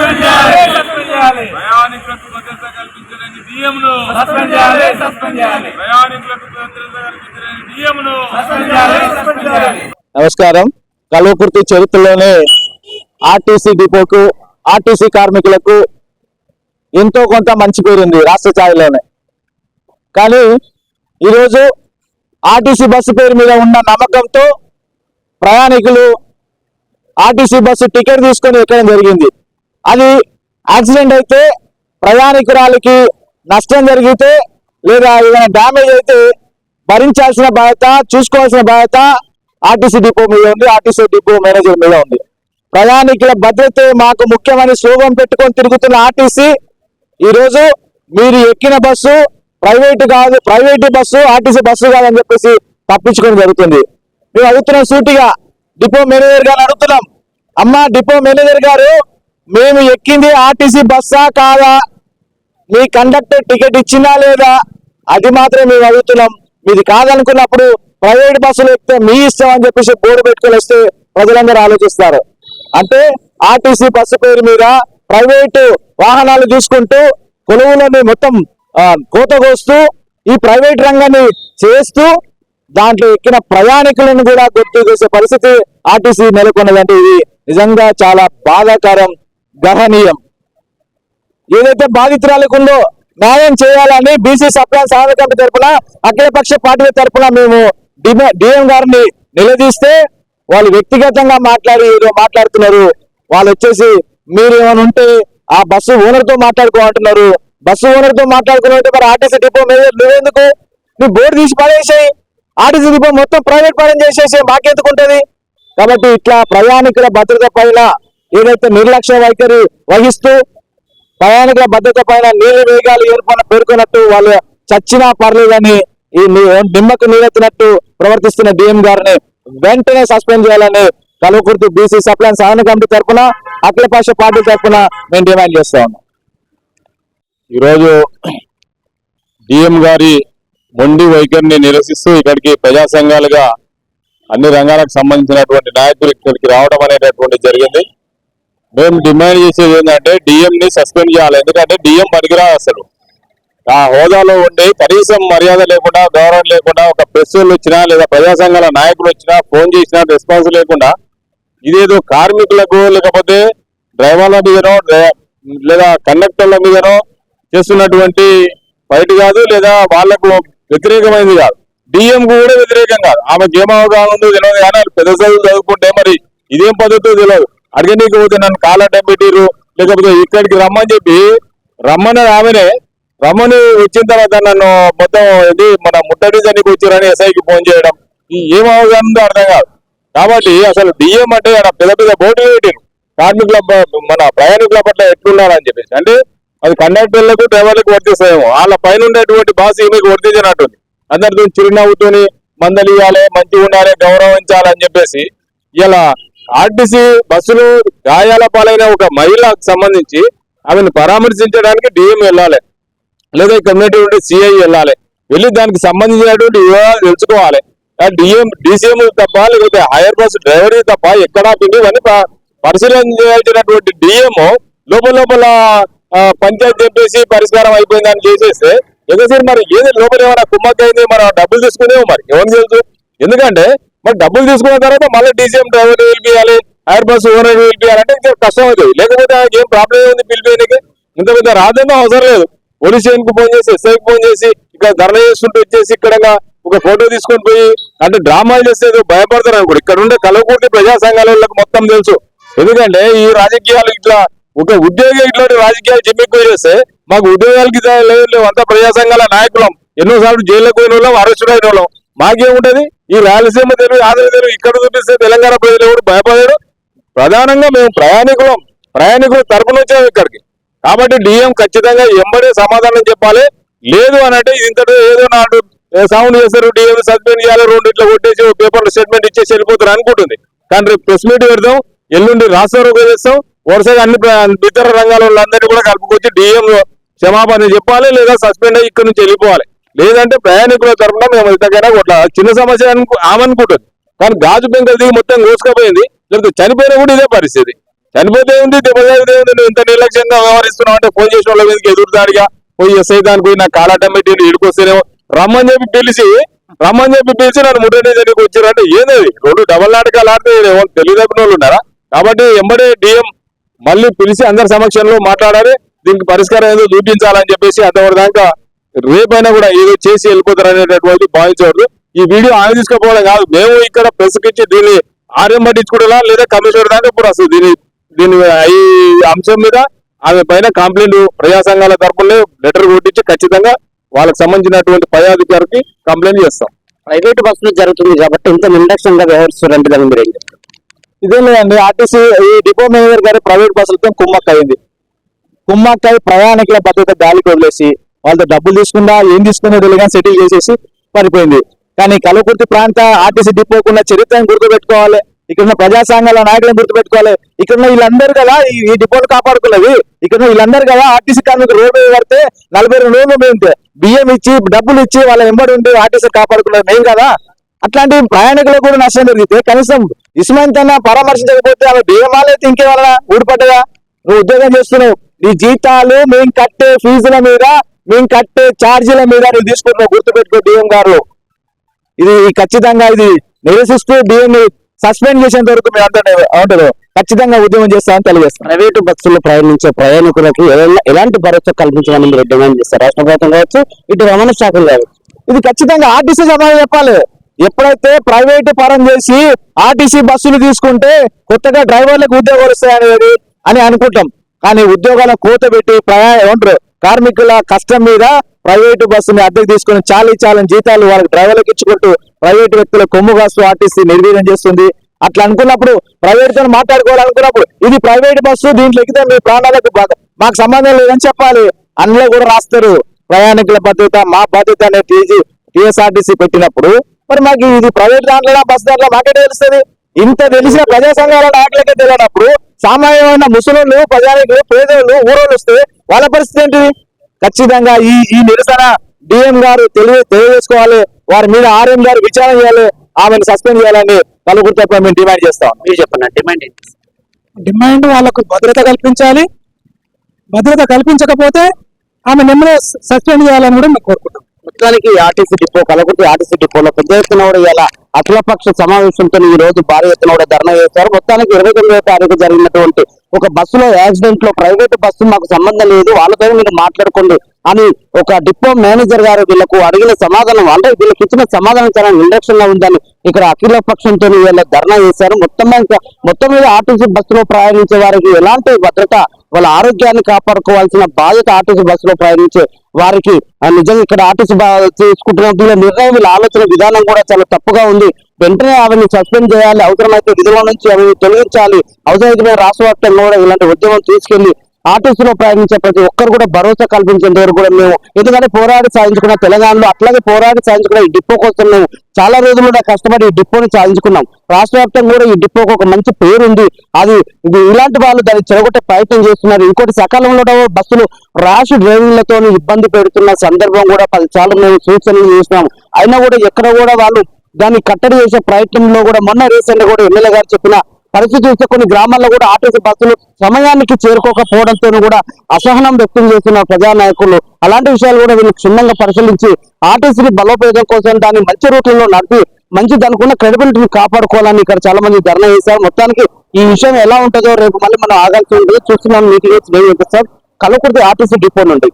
Suspend చేయాలి. Suspend చేయాలి. ప్రయాణికులకు భద్రత కల్పించలేని డిఎంను సస్పెండ్ చేయాలి సస్పెండ్ చేయాలి. ప్రయాణికులకు భద్రత కల్పించలేని డిఎంను సస్పెండ్ చేయాలి సస్పెండ్ చేయాలి. నమస్కారం. కల్వకుర్తి చరిత్రలోనే ఆర్టీసీ డిపోకు ఆర్టీసీ కార్మికులకు ఎంతో కొంత మంచి పేరుంది రాష్ట్ర స్థాయిలోనే. కానీ ఈరోజు ఆర్టీసీ బస్సు పేరు మీద ఉన్న నమ్మకంతో ప్రయాణికులు ఆర్టీసీ బస్సు టికెట్ తీసుకొని ఎక్కడం జరిగింది. అది యాక్సిడెంట్ అయితే ప్రయాణికురాలికి నష్టం జరిగితే లేదా ఏదైనా డ్యామేజ్ అయితే భరించాల్సిన బాధ్యత చూసుకోవాల్సిన బాధ్యత ఆర్టీసీ డిపో మీద ఉంది. ఆర్టీసీ డిపో మేనేజర్ మీద ఉంది. ప్రయాణికుల భద్రత మాకు ముఖ్యమని స్లోగన్ పెట్టుకొని తిరుగుతున్న ఆర్టీసీ ఈరోజు మీరు ఎక్కిన బస్సు ప్రైవేట్ కాదు ప్రైవేటు బస్సు ఆర్టీసీ బస్సు కాదని చెప్పేసి తప్పించుకొని జరుగుతుంది. మేము అడుగుతున్నాం సూటిగా డిపో మేనేజర్ గారు అడుగుతున్నాం. అమ్మ డిపో మేనేజర్ గారు మేము ఎక్కింది ఆర్టీసీ బస్సా కాదా? మీ కండక్టర్ టికెట్ ఇచ్చినా లేదా? అది మాత్రం మేము అడుగుతున్నాం. మీది కాదనుకున్నప్పుడు ప్రైవేట్ బస్సులు ఎక్కితే మీ ఇష్టం అని చెప్పేసి బోర్డు పెట్టుకుని వస్తే ప్రజలందరూ ఆలోచిస్తారు. అంటే ఆర్టీసీ బస్సు పేరు మీద ప్రైవేటు వాహనాలు చూసుకుంటూ కొలువులని మొత్తం కోతగోస్తూ కోస్తూ ఈ ప్రైవేట్ రంగాన్ని చేస్తూ దాంట్లో ఎక్కిన ప్రయాణికులను కూడా గుర్తు చేసే పరిస్థితి ఆర్టీసీ నెలకొన్నదంటే ఇది నిజంగా చాలా బాధాకరం. గహనీయం. ఏదైతే బాధితురాలకు ఉందో న్యాయం చేయాలని బీసీ సప్లాన్ సహాయ కమిటీ తరపున అఖిలపక్ష పార్టీ తరపున మేము డిఎం గారిని నిలదీస్తే వాళ్ళు వ్యక్తిగతంగా మాట్లాడి ఏదో మాట్లాడుతున్నారు. వాళ్ళు వచ్చేసి మీరు ఏమైనా ఉంటే ఆ బస్సు ఓనర్తో మాట్లాడుకోమంటున్నారు బస్సు ఓనర్తో మాట్లాడుకున్నట్టు మరి ఆర్టీసీ డిపో మీద నువ్వెందుకు? నువ్వు బోర్డు తీసి పడేసాయి. ఆర్టీసీ డిపో మొత్తం ప్రైవేట్ పరం చేసేసి మాకెందుకు ఉంటుంది. కాబట్టి ఇట్లా ప్రయాణికుల భద్రత పైన ఏదైతే నిర్లక్ష్య వైఖరి వహిస్తూ ప్రయాణికుల భద్రత పైన నీళ్ళు వేగాలు ఏర్పడిన పేర్కొన్నట్టు వాళ్ళు చచ్చినా పర్లేదని ఈ నిమ్మకు నీరెత్తినట్టు ప్రవర్తిస్తున్న డిఎం గారిని వెంటనే సస్పెండ్ చేయాలని కలువకుర్తి బీసీ సప్లై సహన కమిటీ తరఫున అఖిలపక్ష పార్టీ తరఫున మేము డిమాండ్ చేస్తా ఉన్నాం. ఈరోజు డిఎం గారి మొండి వైఖరిని నిరసిస్తూ ఇక్కడికి ప్రజా సంఘాలుగా అన్ని రంగాలకు సంబంధించినటువంటి నాయకులు ఇక్కడికి రావడం అనేటటువంటి జరిగింది. మేము డిమాండ్ చేసేది ఏంటంటే డిఎం ని సస్పెండ్ చేయాలి. ఎందుకంటే డిఎం పనికిరాదు అసలు. ఆ హోదాలో ఉండి కనీసం మర్యాద లేకుండా గౌరవం లేకుండా ఒక ప్రెస్ వాళ్ళు వచ్చినా లేదా ప్రజా సంఘాల నాయకులు వచ్చినా ఫోన్ చేసినా రెస్పాన్స్ లేకుండా ఇదేదో కార్మికులకు లేకపోతే డ్రైవర్ల మీదనో లేదా కండక్టర్ల మీదనో చేస్తున్నటువంటి ఫైట్ కాదు లేదా వాళ్ళకు వ్యతిరేకమైనది కాదు. డిఎం కూడా వ్యతిరేకం కాదు. ఆమెకు ఏం ఉందో తెలియదు కానీ పెద్ద చదువులు చదువుకుంటే మరి ఇదేం పద్ధతి తెలియదు అడిగనీకి పోతే నన్ను కాలర్ పెట్టిరు లేకపోతే ఇక్కడికి రమ్మని చెప్పి రమ్మని ఆమెనే. రమ్మని వచ్చిన తర్వాత నన్ను మొత్తం ఇది మన ముట్టడి జనికి వచ్చారని ఎస్ఐకి ఫోన్ చేయడం. ఈ ఏం అవగాహన అర్థం కాదు. కాబట్టి అసలు డిఎం అంటే ఆడ పెద్ద పెద్ద బోర్డు పెట్టారు కార్మికుల మన ప్రయాణికుల పట్ల ఎట్లున్నారని చెప్పేసి. అంటే అది కండక్టర్లకు డ్రైవర్లకు వర్తిస్తాయేమో. వాళ్ళ పైన ఉండేటువంటి బాస్ ఈమెకు వర్తించినట్టుంది. అందరితో చిరునవ్వుతోని మందలు ఇవ్వాలి మంచిగా ఉండాలి గౌరవించాలని చెప్పేసి ఇలా ఆర్టీసీ బస్సులు గాయాల పాలైన ఒక మహిళకు సంబంధించి ఆమెను పరామర్శించడానికి డిఎం వెళ్ళాలి. లేదా కమ్యూనిటీ ఉన్నటువంటి సిఐ వెళ్ళాలి. వెళ్ళి దానికి సంబంధించినటువంటి వివరాలు తెలుసుకోవాలి. డిఎం డిసిఎం తప్ప లేకపోతే హైయర్ బస్ డ్రైవర్ తప్ప ఎక్కడా పిండి ప- పరిశీలన చేయాల్సినటువంటి డిఎం లోపల లోపల పంచాయతీ చెప్పేసి పరిష్కారం అయిపోయిందని చేసేస్తే సరే మరి? ఏది లోపల ఏమైనా కుమ్మక్కైంది? మరి డబ్బులు తీసుకునేమో మరి? ఎవరికి తెలుసు? ఎందుకంటే మరి డబ్బులు తీసుకున్న తర్వాత మళ్ళీ డీసీఎం డ్రైవర్ పిలిపియాలి హైర్ బస్ ఓనర్ పిలిపియాలంటే ఇంకా కష్టం అవుతుంది. లేకపోతే ఏం ప్రాబ్లం ఉంది పిలిపేయడానికి? ఇంత పెద్ద రాజేమో అవసరం లేదు. పోలీస్ స్టేషన్ ఫోన్ చేసి ఎస్ఐకి ఫోన్ చేసి ఇక్కడ ధర్నా చేస్తుంటే వచ్చేసి ఇక్కడ ఒక ఫోటో తీసుకొని పోయి అంటే డ్రామాలు చేస్తే భయపడతారు అనుకోండి. ఇక్కడ ఉండే కలవకూర్తి ప్రజా సంఘాల వాళ్ళకి మొత్తం తెలుసు. ఎందుకంటే ఈ రాజకీయాలు ఇట్లా ఒక ఉద్యోగి ఇట్లాంటి రాజకీయాలు చిమ్మిక్కువ చేస్తే మాకు ఉద్యోగాలకి లేదు. లేవు అంతా ప్రజా సంఘాల నాయకులం. ఎన్నోసార్లు జైల్లో పోయిన వాళ్ళం అరెస్ట్ అయిన వాళ్ళం మాకేముంటది? ఈ రాయలసీమ తెలుగు ఆంధ్ర తెలుగు ఇక్కడ చూపిస్తే తెలంగాణ ప్రజలు ఎవరు భయపడారు. ప్రధానంగా మేము ప్రయాణికులం ప్రయాణికుల తరపున వచ్చాము ఇక్కడికి. కాబట్టి డిఎం ఖచ్చితంగా ఎంబడే సమాధానం చెప్పాలి. లేదు అని అంటే ఇంతటి ఏదో నాటు సౌండ్ చేస్తారు డిఎం సస్పెండ్ చేయాలి రెండు ఇట్లా కొట్టేసి పేపర్ స్టేట్మెంట్ ఇచ్చేసి వెళ్ళిపోతారు అనుకుంటుంది. కానీ రేపు ప్రెస్ మీట్ పెడతాం ఎల్లుండి రాష్ట్ర చేస్తాం వరుసగా అన్ని ఇతర రంగాల వాళ్ళందరినీ కూడా కలుపుకొచ్చి డిఎం క్షమాపణ చెప్పాలి లేదా సస్పెండ్ అయ్యి ఇక్కడ నుంచి వెళ్ళిపోవాలి. లేదంటే ప్రయాణికుల తరఫున మేము ఇంతకైనా కొట్ల. చిన్న సమస్య ఆమనుకుంటుంది. ఆమె కానీ గాజు పెంకలు దిగి మొత్తం కోసుకపోయింది. లేకపోతే చనిపోయినా కూడా ఇదే పరిస్థితి. చనిపోతే ఉంది దెబ్బతే ఉంది నువ్వు ఇంత నిర్లక్ష్యంగా వ్యవహరిస్తున్నావు అంటే ఫోన్ చేసిన వాళ్ళ మీదకి ఎదురుదాడిగా పోయి ఎస్ఐ దానికి పోయి నా కాలాటం పెట్టి ఇడుకొస్తేనేమో రమ్మని చెప్పి పిలిచి రమ్మని చెప్పి పిలిచి నన్ను ముట్టడి దగ్గరికి వచ్చారంటే ఏంది రెండు డబల్ నాటకాలు ఆడితే ఎవరు తెలియదప్పిన వాళ్ళు ఉన్నారా? కాబట్టి ఎంబడే డిఎం మళ్ళీ పిలిచి అందరి సమక్షంలో మాట్లాడాలి. దీనికి పరిష్కారం ఏదో చూపించాలని చెప్పేసి అంతవరదాకా రేపైనా కూడా ఏదో చేసి వెళ్ళిపోతారు అనేటటువంటి భావించవద్దు ఈ వీడియో ఆమె తీసుకుపోవడం కాదు. మేము ఇక్కడ ప్రెస్కిచ్చి దీన్ని ఆర్యం పట్టించుకోవడా లేదా కమిషనర్ దాకా ఇప్పుడు అసలు దీని దీని ఈ అంశం మీద ఆమె పైన కంప్లైంట్ ప్రజా సంఘాల తరపున లెటర్ కొట్టించి ఖచ్చితంగా వాళ్ళకి సంబంధించినటువంటి పై అధికారికి కంప్లైంట్ చేస్తాం. ప్రైవేట్ బస్సులు జరుగుతుంది కాబట్టి ఇంత నిర్లక్ష్యంగా వ్యవహరిస్తారంటే దాన్ని మీరు? ఇదే లేదండి ఆర్టీసీ ఈ డిపో మేనేజర్ గారి ప్రైవేట్ బస్సులతో కుమ్మక్క అయింది కుమ్మక్క ప్రయాణికుల భద్రత గాలికి వదిలేసి వాళ్ళతో డబ్బులు తీసుకుందా ఏం తీసుకుందో తెలియని సెటిల్ చేసేసి పడిపోయింది కానీ కలకుర్తి ప్రాంత ఆర్టీసీ డిపోకున్న చరిత్రను గుర్తుపెట్టుకోవాలి. ఇక్కడ ఉన్న ప్రజా సంఘాల నాయకులను గుర్తుపెట్టుకోవాలి. ఇక్కడ ఉన్న వీళ్ళందరూ కదా ఈ డిపోలు కాపాడుకున్నవి ఇక్కడ వీళ్ళందరూ కదా ఆర్టీసీ కార్మికులు రోడ్డు మీద పడితే నలభై రెండు రోజులు మేము బియ్యం ఇచ్చి డబ్బులు ఇచ్చి వాళ్ళ ఎంబడి ఉండి ఆర్టీసీ కాపాడుకున్నది మేము కదా. అట్లాంటి ప్రయాణికులకు కూడా నష్టం జరిగితే కనీసం ఇస్మాన్ తన పరామర్శించకపోతే ఆమె బియ్యమాలైతే ఇంకేమన్నా ఊడిపడ్డగా నువ్వు ఉద్యోగం చేస్తున్నావు. నీ జీతాలు మేము కట్టే ఫీజుల మీద మేము కట్టే ఛార్జీల మీద నువ్వు తీసుకుంటున్నావు గుర్తుపెట్టుకో డిఎం గారు. ఇది ఖచ్చితంగా ఇది నిరసిస్తూ డిఎం సస్పెండ్ చేసేంత వరకు మేము అంతా ఏమంటారు? ఖచ్చితంగా ఉద్యమం చేస్తామని తెలియజేస్తాం. ప్రైవేటు బస్సుల్లో ప్రయాణించే ప్రయాణికులకు ఎలా- ఎలాంటి భరోసా కల్పించాలని మీరు డిమాండ్ చేస్తారు? రాష్ట్ర ప్రభుత్వం కావచ్చు ఇటు రవాణా శాఖలు కావచ్చు. ఇది ఖచ్చితంగా ఆర్టీసీ సమాధానం చెప్పాలి. ఎప్పుడైతే ప్రైవేట్ పరం చేసి ఆర్టీసీ బస్సులు తీసుకుంటే కొత్తగా డ్రైవర్లకు ఉద్యోగాలు వస్తాయనేది అని అనుకుంటాం. కానీ ఉద్యోగాల కోత పెట్టి ప్రయా ఏమంటారు? కార్మికుల కష్టం మీద ప్రైవేటు బస్సుని అద్దెకు తీసుకుని చాలీ చాలని జీతాలు వాళ్ళకి డ్రైవర్లకు ఇచ్చుకుంటూ ప్రైవేటు వ్యక్తుల కొమ్ము కాస్తూ ఆర్టీసీ నిర్వీర్యం చేస్తుంది. అట్లా అనుకున్నప్పుడు ప్రైవేట్తో మాట్లాడుకోవాలనుకున్నప్పుడు ఇది ప్రైవేట్ బస్సు దీంట్లో ఎక్కితే మీ ప్రాణాలకు బాధ మాకు సంబంధం లేదని చెప్పాలి. అందులో కూడా రాస్తారు. ప్రయాణికుల భద్రత మా బాధ్యత అనే టీజీ టీఎస్ఆర్టీసీ పెట్టినప్పుడు మరి మాకు ఇది ప్రైవేట్ దాంట్లో బస్సు దాంట్లో మాకే తెలుస్తుంది. ఇంత తెలిసిన ప్రజా సంఘాల నాయకులకే తెలియనప్పుడు సామాన్యమైన ముసలోళ్ళు ప్రజానికులు పేదోళ్ళు ఊరోళ్ళు వస్తే వాళ్ళ పరిస్థితి ఏంటి ఖచ్చితంగా ఈ ఈ నిరసన డిఎం గారు తెలియ తెలియజేసుకోవాలి. వారి మీద ఆర్ఎం గారు విచారణ చేయాలి. ఆమెను సస్పెండ్ చేయాలని కలుగురు మేము డిమాండ్ చేస్తాం. మీరు చెప్పండి డిమాండ్ డిమాండ్ వాళ్ళకు భద్రత కల్పించాలి. భద్రత కల్పించకపోతే ఆమె నిమ్మలో సస్పెండ్ చేయాలని కూడా మేము కోరుకుంటాం మొత్తానికి ఆర్టీసీ డిపో కలగుర్తి ఆర్టీసీ డిపోలో పెద్ద ఎత్తున కూడా ఇలా అఖిలపక్ష సమావేశంతో ఈ రోజు భారీ ఎత్తున కూడా ధర్నా చేశారు. మొత్తానికి ఇరవై తొమ్మిదవ తారీఖు జరిగినటువంటి ఒక బస్సులో యాక్సిడెంట్లో ప్రైవేట్ బస్సు మాకు సంబంధం లేదు వాళ్ళతో మీరు మాట్లాడుకోండి అని ఒక డిపో మేనేజర్ గారు వీళ్ళకు అడిగిన సమాధానం అంటే వీళ్ళకి ఇచ్చిన సమాధానం చాలా నిర్లక్ష్యంగా ఉందని ఇక్కడ అఖిల పక్షంతో వీళ్ళ ధర్నా చేశారు. మొత్తం మొత్తం మీద ఆర్టీసీ బస్సులో ప్రయాణించే వారికి ఎలాంటి భద్రత వాళ్ళ ఆరోగ్యాన్ని కాపాడుకోవాల్సిన బాధ్యత ఆర్టీసీ బస్సులో ప్రయాణించే వారికి. ఆ, నిజంగా ఇక్కడ ఆర్టీసీ తీసుకుంటున్న వీళ్ళ నిర్ణయం వీళ్ళ ఆలోచన విధానం కూడా చాలా తప్పుగా ఉంది. వెంటనే ఆమెను సస్పెండ్ చేయాలి. అవసరమైతే విధుల నుంచి ఆమెను తొలగించాలి. అవసరమైన రాష్ట్ర వ్యాప్తంగా కూడా ఇలాంటి ఉద్యమం తీసుకెళ్ళి ఆర్టీసీలో ప్రయాణించే ప్రతి ఒక్కరు కూడా భరోసా కల్పించేంత వరకు కూడా మేము ఎందుకంటే పోరాడి సాధించుకున్న తెలంగాణలో అట్లాగే పోరాడి సాధించుకున్న ఈ డిపో కోసం మేము చాలా రోజులుగా కష్టపడి ఈ డిపోని సాధించుకున్నాం. రాష్ట్ర కూడా ఈ డిపోకి ఒక మంచి పేరు ఉంది అది ఇలాంటి వాళ్ళు దాన్ని చెరగొట్టే ప్రయత్నం చేస్తున్నారు. ఇంకోటి సకాలంలో బస్సులు ర్యాష్ డ్రైవింగ్లతో ఇబ్బంది పెడుతున్న సందర్భం కూడా పదిసార్లు మేము సూచనలు చేసినాం. అయినా కూడా ఎక్కడ కూడా వాళ్ళు దాన్ని కట్టడి చేసే ప్రయత్నంలో కూడా మొన్న రీసెంట్ కూడా ఎమ్మెల్యే గారు చెప్పిన పరిస్థితి చూస్తే కొన్ని గ్రామాల్లో కూడా ఆర్టీసీ బస్సులు సమయానికి చేరుకోకపోవడంతో కూడా అసహనం వ్యక్తం చేస్తున్న ప్రజా నాయకులు అలాంటి విషయాలు కూడా వీళ్ళు క్షుణ్ణంగా పరిశీలించి ఆర్టీసీని బలోపేతం కోసం దాన్ని మంచి రూట్లలో నడిపి మంచి దానికి ఉన్న క్రెడిబిలిటీని కాపాడుకోవాలని ఇక్కడ చాలా మంది ధర్నా చేశారు. మొత్తానికి ఈ విషయం ఎలా ఉంటుందో రేపు మళ్ళీ మనం ఆగాల్సి ఉంటుంది. చూస్తున్నాం meeting sir Kalwakurthy RTC depot నుండి.